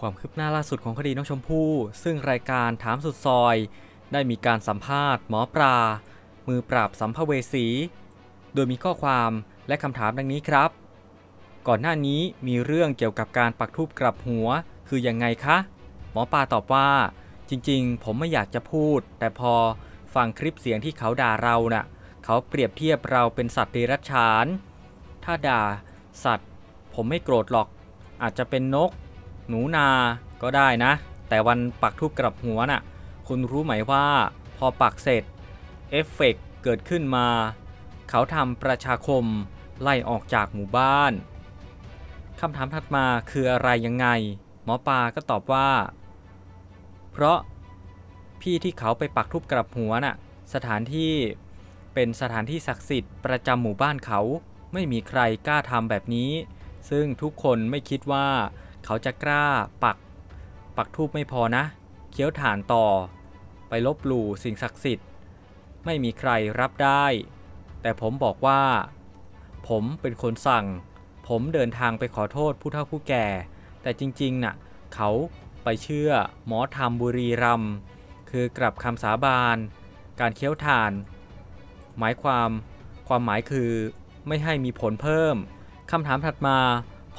ความคืบหน้าล่าสุดของคดีน้องชมพู่ ซึ่งรายการถามสุดซอย ได้มีการสัมภาษณ์หมอปลา มือปราบสัมภเวสี โดยมีข้อความและคำถามดังนี้ครับ ก่อนหน้านี้มีเรื่องเกี่ยวกับการปักทูบกลับหัว คือยังไงคะ หมอปลาตอบว่า จริงๆ ผมไม่อยากจะพูด แต่พอฟังคลิปเสียงที่เขาด่าเราน่ะ เขาเปรียบเทียบเราเป็นสัตว์เดรัจฉาน ถ้าด่าสัตว์ ผมไม่โกรธหรอก อาจจะเป็นนก หนูนาก็ได้นะ แต่วันปักทูบกลับหัวน่ะคุณรู้ไหมว่าพอปักเสร็จเอฟเฟกต์เกิดขึ้นมา เขาทำประชาคมไล่ออกจากหมู่บ้านคำถามถัดมาคืออะไรยังไง หมอปลาก็ตอบว่า เพราะพี่ที่เขาไปปักทูบกลับหัวน่ะสถานที่เป็นสถานที่ศักดิ์สิทธิ์ประจำหมู่บ้านเขาไม่มีใครกล้าทำแบบนี้ ซึ่งทุกคนไม่คิดว่า เขาจะกล้าปัก ปักทูบไม่พอนะ เคี้ยวฐานต่อ ไปลบหลู่สิ่งศักดิ์สิทธิ์ ไม่มีใครรับได้ แต่ผมบอกว่า ผมเป็นคนสั่ง ผมเดินทางไปขอโทษผู้เฒ่าผู้แก่ แต่จริงๆน่ะ เขาไปเชื่อหมอธรรมบุรีรัมคือกลับคำสาบาน การเคี้ยวถ่าน หมายความ ความหมายคือไม่ให้มีผลเพิ่มคำถามถัดมา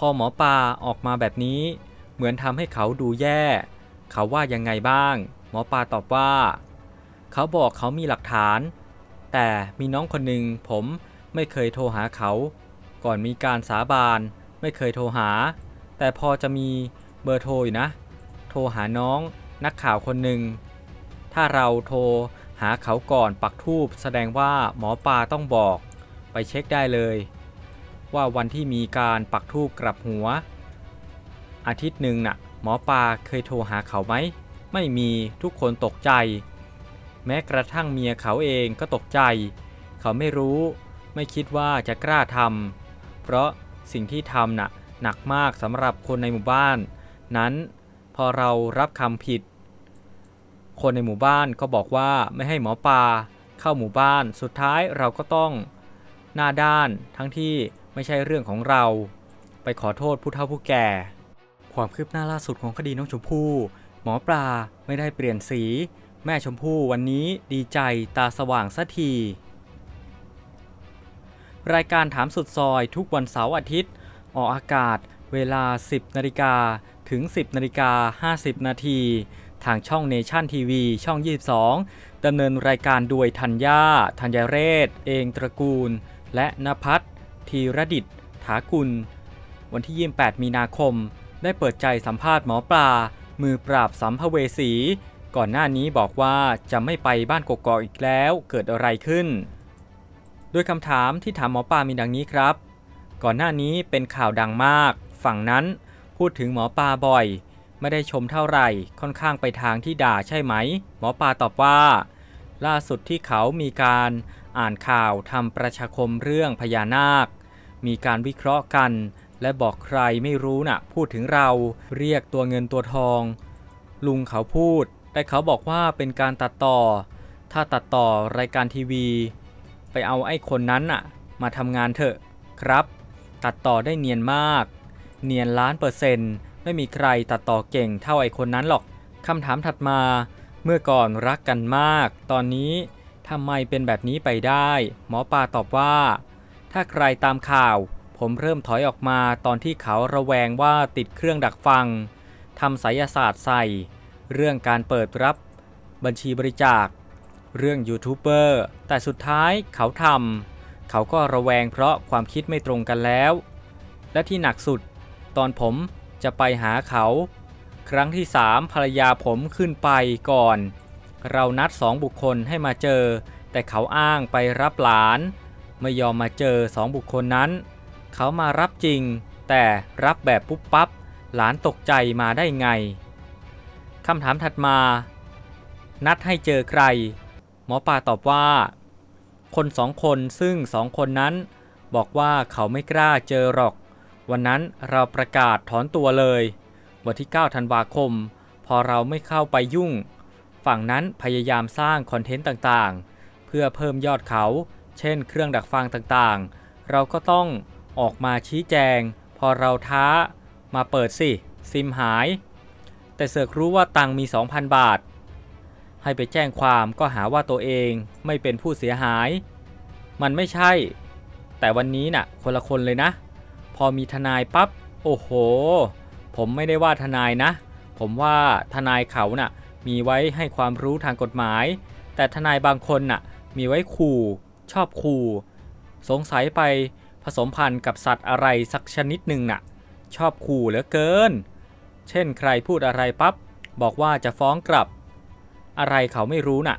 พอหมอปลาออกมาแบบนี้ เหมือนทำให้เขาดูแย่ เขาว่ายังไงบ้าง หมอปลาตอบว่า เขาบอกเขามีหลักฐาน แต่มีน้องคนหนึ่งผมไม่เคยโทรหาเขา ก่อนมีการสาบานไม่เคยโทรหา แต่พอจะมีเบอร์โทรอยู่นะ โทรหาน้องนักข่าวคนหนึ่ง ถ้าเราโทรหาเขาก่อนปักทูบแสดงว่าหมอปลาต้องบอก ไปเช็คได้เลย ว่าวันที่มีการปักทูบกลับหัว อาทิตย์หนึ่งน่ะหมอปลาเคยโทรหาเขาไหม ไม่มีทุกคนตกใจ แม้กระทั่งเมียเขาเองก็ตกใจ เขาไม่รู้ไม่คิดว่าจะกล้าทำเพราะสิ่งที่ทำน่ะหนักมากสำหรับคนในหมู่บ้าน นั้นพอเรารับคำผิด คนในหมู่บ้านก็บอกว่าไม่ให้หมอปลาเข้าหมู่บ้านสุดท้ายเราก็ต้องหน้าด้านทั้งที่ ไม่ใช่เรื่องของเรา ไปขอโทษผู้เฒ่าผู้แก่ ความคืบหน้าล่าสุดของคดีน้องชมพู่ หมอปลาไม่ได้เปลี่ยนสี แม่ชมพู่วันนี้ดีใจตาสว่างสัทีรายการถามสุดซอยทุกวันเสาร์อาทิตย์ ออกอากาศเวลา 10นาฬิกาถึง 10นาฬิกา50 นาทีทางช่องเนชั่นทีวีช่อง 22 ดำเนินรายการโดยธัญญาธัญเรศ เองตระกูล และนภัทร ธีรดิตถากุล วันที่ 28 มีนาคม ได้เปิดใจสัมภาษณ์หมอปลา มือปราบสัมภเวสี ก่อนหน้านี้บอกว่าจะไม่ไปบ้านกกอกอีกแล้วเกิดอะไรขึ้นโดยคำถามที่ถามหมอปลามีดังนี้ครับ ก่อนหน้านี้เป็นข่าวดังมาก ฝั่งนั้นพูดถึงหมอปลาบ่อย ไม่ได้ชมเท่าไหร่ค่อนข้างไปทางที่ด่าใช่ไหม หมอปลาตอบว่า ล่าสุดที่เขามีการอ่านข่าวทำประชาคมเรื่องพญานาค มีการวิเคราะห์กัน และบอกใครไม่รู้นะ่ะ พูดถึงเราเรียกตัวเงินตัวทอง ลุงเขาพูด แต่เขาบอกว่าเป็นการตัดต่อ ถ้าตัดต่อรายการทีวี ไปเอาไอ้คนนั้นน่ะ มาทำงานเถอะครับ ตัดต่อได้เนียนมาก เนียนล้านเปอร์เซ็นต์ไม่มีใครตัดต่อเก่งเท่าไอ้คนนั้นหรอกคำถามถัดมาเมื่อก่อนรักกันมาก ตอนนี้ทำไมเป็นแบบนี้ไปได้ หมอปลาตอบว่า ถ้าใครตามข่าว ผมเริ่มถอยออกมาตอนที่เขาระแวงว่าติดเครื่องดักฟังทำไสยศาสตร์ใส่ เรื่องการเปิดรับบัญชีบริจาค เรื่องยูทูบเบอร์แต่สุดท้ายเขาทำเขาก็ระแวงเพราะความคิดไม่ตรงกันแล้ว และที่หนักสุด ตอนผมจะไปหาเขา ครั้งที่สามภรรยาผมขึ้นไปก่อน เรานัดสองบุคคลให้มาเจอ แต่เขาอ้างไปรับหลาน ไม่ยอมมาเจอสองบุคคลนั้น เขามารับจริง แต่รับแบบปุ๊บปั๊บหลานตกใจมาได้ไงคำถามถัดมา นัดให้เจอใคร หมอปลาตอบว่า คนสองคนซึ่งสองคนนั้น บอกว่าเขาไม่กล้าเจอหรอก วันนั้นเราประกาศถอนตัวเลย วันที่ 9 ธันวาคม พอเราไม่เข้าไปยุ่ง ฝั่งนั้นพยายามสร้างคอนเทนต์ต่างๆ เพื่อเพิ่มยอดเขา เช่น เครื่องดักฟังต่างๆ เราก็ต้องออกมาชี้แจง พอเราท้ามาเปิดสิซิมหาย แต่เสือกรู้ว่าตังมี 2,000 บาท ให้ไปแจ้งความก็หาว่าตัวเองไม่เป็นผู้เสียหาย มันไม่ใช่ แต่วันนี้น่ะคนละคนเลยนะ พอมีทนายปั๊บโอ้โห ผมไม่ได้ว่าทนายนะ ผมว่าทนายเขาน่ะมีไว้ให้ความรู้ทางกฎหมาย แต่ทนายบางคนน่ะมีไว้ขู่ ชอบขู่สงสัยไปผสมพันธุ์กับสัตว์อะไรสักชนิดหนึ่งน่ะ ชอบขู่เหลือเกิน เช่นใครพูดอะไรปั๊บบอกว่าจะฟ้องกลับ อะไรเขาไม่รู้น่ะ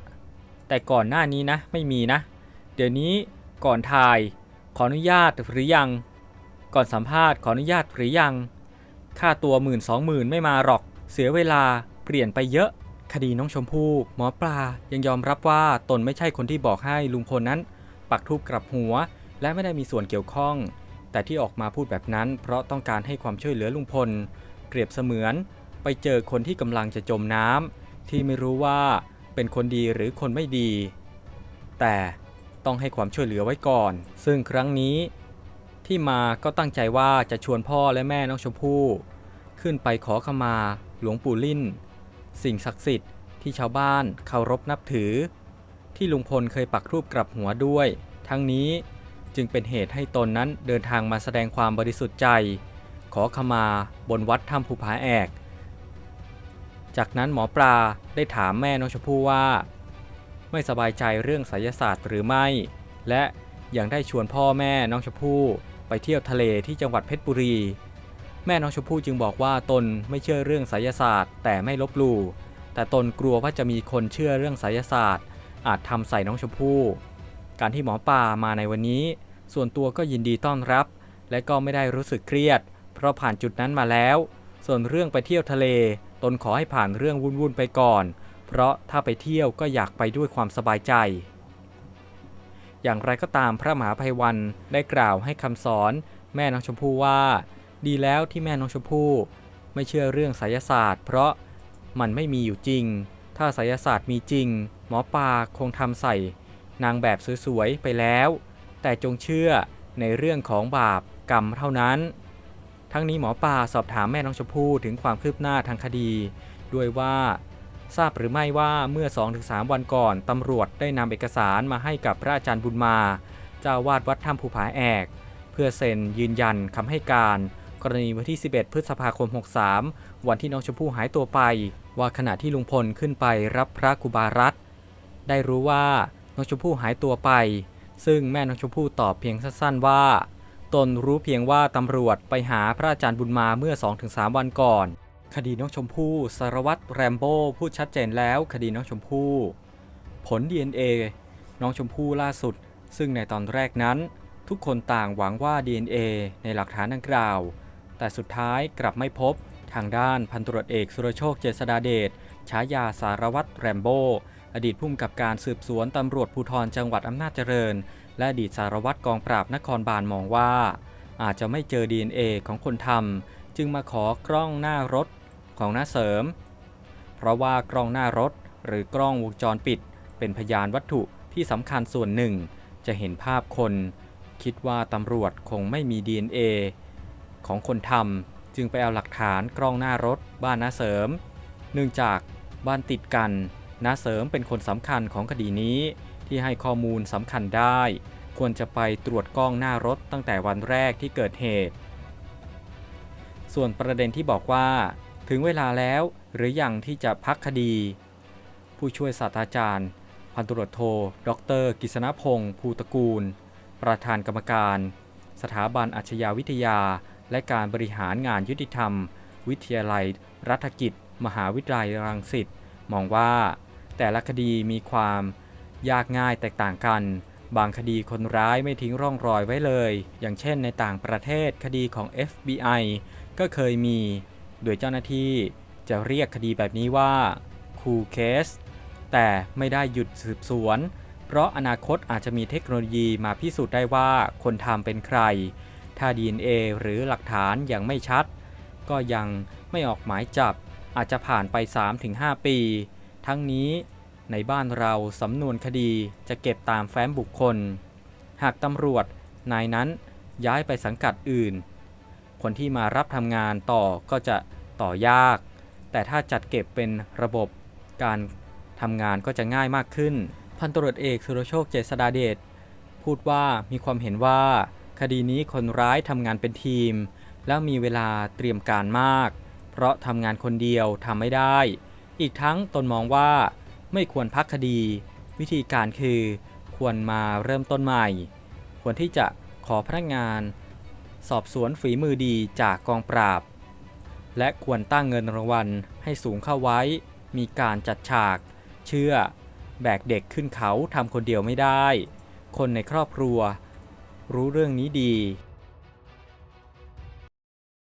แต่ก่อนหน้านี้นะไม่มีนะ เดี๋ยวนี้ก่อนถ่าย ขออนุญาตหรือยัง ก่อนสัมภาษณ์ขออนุญาตหรือยัง ค่าตัวหมื่นสองหมื่นไม่มาหรอก เสียเวลาเปลี่ยนไปเยอะ คดีน้องชมพู่หมอปลายังยอมรับว่าตนไม่ใช่คนที่บอกให้ลุงพลนั้น ปักทูบกลับหัว และไม่ได้มีส่วนเกี่ยวข้อง แต่ที่ออกมาพูดแบบนั้น เพราะต้องการให้ความช่วยเหลือลุงพล เปรียบเสมือน ไปเจอคนที่กำลังจะจมน้ำที่ไม่รู้ว่าเป็นคนดีหรือคนไม่ดี แต่ต้องให้ความช่วยเหลือไว้ก่อน ซึ่งครั้งนี้ ที่มาก็ตั้งใจว่าจะชวนพ่อและแม่น้องชมพู่ขึ้นไปขอขมา หลวงปู่ลิ่น สิ่งศักดิ์สิทธิ์ที่ชาวบ้านเคารพนับถือ ที่ลุงพลเคยปักรูปกลับหัวด้วย ทั้งนี้จึงเป็นเหตุให้ตนนั้นเดินทางมาแสดงความบริสุทธิ์ใจ ขอขมาบนวัดถ้ำภูผาแอก จากนั้นหมอปลาได้ถามแม่น้องชมพู่ว่า ไม่สบายใจเรื่องไสยศาสตร์หรือไม่ และยังได้ชวนพ่อแม่น้องชมพู่ไปเที่ยวทะเลที่จังหวัดเพชรบุรี แม่น้องชมพู่จึงบอกว่าตนไม่เชื่อเรื่องไสยศาสตร์ แต่ไม่ลบหลู่แต่ตนกลัวว่าจะมีคนเชื่อเรื่องไสยศาสตร์ อาจทำใส่น้องชมพู่การที่หมอปลามาในวันนี้ ส่วนตัวก็ยินดีต้อนรับ และก็ไม่ได้รู้สึกเครียด เพราะผ่านจุดนั้นมาแล้ว ส่วนเรื่องไปเที่ยวทะเล ตนขอให้ผ่านเรื่องวุ่นๆไปก่อน เพราะถ้าไปเที่ยวก็อยากไปด้วยความสบายใจ อย่างไรก็ตามพระมหาภัยวันได้กล่าวให้คำสอนแม่น้องชมพู่ว่า ดีแล้วที่แม่น้องชมพู่ไม่เชื่อเรื่องไสยศาสตร์ เพราะมันไม่มีอยู่จริง ถ้าไสยศาสตร์มีจริง หมอปลาคงทำใส่นางแบบสวยๆไปแล้ว แต่จงเชื่อในเรื่องของบาปกรรมเท่านั้น ทั้งนี้หมอปลาสอบถามแม่น้องชมพู่ถึงความคืบหน้าทางคดี ด้วยว่าทราบหรือไม่ว่าเมื่อ 2-3 วันก่อนตำรวจได้นำเอกสารมาให้กับพระอาจารย์บุญมาเจ้าวาดวัดถ้ำภูผาแอก เพื่อเซ็นยืนยันคำให้การ กรณีวันที่ 11 พฤษภาคม 63 วันที่น้องชมพู่หายตัวไป ว่าขณะที่ลุงพลขึ้นไปรับพระกุบารัต ได้รู้ว่าน้องชมพู่หายตัวไป ซึ่งแม่น้องชมพู่ตอบเพียงสั้นๆว่า ตนรู้เพียงว่าตำรวจไปหาพระอาจารย์บุญมาเมื่อ 2-3 วันก่อน คดีน้องชมพู่สารวัตรแรมโบ้พูดชัดเจนแล้วคดีน้องชมพู่ ผล DNA น้องชมพู่ล่าสุด ซึ่งในตอนแรกนั้น ทุกคนต่างหวังว่า DNA ในหลักฐานดังกล่าว แต่สุดท้ายกลับไม่พบทางด้านพันตรวจเอกสุรโชคเจษดาเดชฉายาสารวัตรแรมโบ้ อดีตผู้กำกับการสืบสวนตำรวจภูธรจังหวัดอำนาจเจริญ และอดีตสารวัตรกองปราบนครบาลมองว่า อาจจะไม่เจอ DNA ของคนทำจึงมาขอกล้องหน้ารถของน้าเสริม เพราะว่ากล้องหน้ารถหรือกล้องวงจรปิด เป็นพยานวัตถุที่สำคัญส่วนหนึ่ง จะเห็นภาพคน คิดว่าตำรวจคงไม่มี DNA ของคนทำจึงไปเอาหลักฐานกล้องหน้ารถบ้านน้าเสริม เนื่องจากบ้านติดกัน น้าเสริมเป็นคนสำคัญของคดีนี้ ที่ให้ข้อมูลสำคัญได้ ควรจะไปตรวจกล้องหน้ารถตั้งแต่วันแรกที่เกิดเหตุ ส่วนประเด็นที่บอกว่า ถึงเวลาแล้วหรือยังที่จะพักคดี ผู้ช่วยศาสตราจารย์ พันตุรวจโท ดร กิษณพงศ์ภูตะกูล ประธานกรรมการ สถาบันอาชญาวิทยา และการบริหารงานยุติธรรม วิทยาลัย รัฐกิจ มหาวิทยาลัยรังสิตมองว่า แต่ละคดีมีความยากง่ายแตกต่างกัน บางคดีคนร้ายไม่ทิ้งร่องรอยไว้เลย อย่างเช่นในต่างประเทศคดีของ FBI ก็เคยมี โดยเจ้าหน้าที่จะเรียกคดีแบบนี้ว่าคูเคสแต่ไม่ได้หยุดสืบสวน เพราะอนาคตอาจจะมีเทคโนโลยีมาพิสูจน์ได้ว่าคนทำเป็นใคร ถ้า DNA หรือหลักฐานยังไม่ชัด ก็ยังไม่ออกหมายจับอาจจะผ่านไป 3-5 ปี ทั้งนี้ ในบ้านเราสำนวนคดีจะเก็บตามแฟ้มบุคคล หากตำรวจนายนั้นย้ายไปสังกัดอื่น คนที่มารับทำงานต่อก็จะต่อยาก แต่ถ้าจัดเก็บเป็นระบบการทำงานก็จะง่ายมากขึ้น พันตรวจเอกสุรโชคเจษฎาเดชพูดว่ามีความเห็นว่า คดีนี้คนร้ายทำงานเป็นทีม แล้วมีเวลาเตรียมการมาก เพราะทำงานคนเดียวทำไม่ได้ อีกทั้งตนมองว่า ไม่ควรพักคดี วิธีการคือ ควรมาเริ่มต้นใหม่ ควรที่จะขอพนักงาน สอบสวนฝีมือดีจากกองปราบ และควรตั้งเงินรางวัลให้สูงเข้าไว้ มีการจัดฉาก เชื่อ แบกเด็กขึ้นเขาทำคนเดียวไม่ได้ คนในครอบครัว รู้เรื่องนี้ดี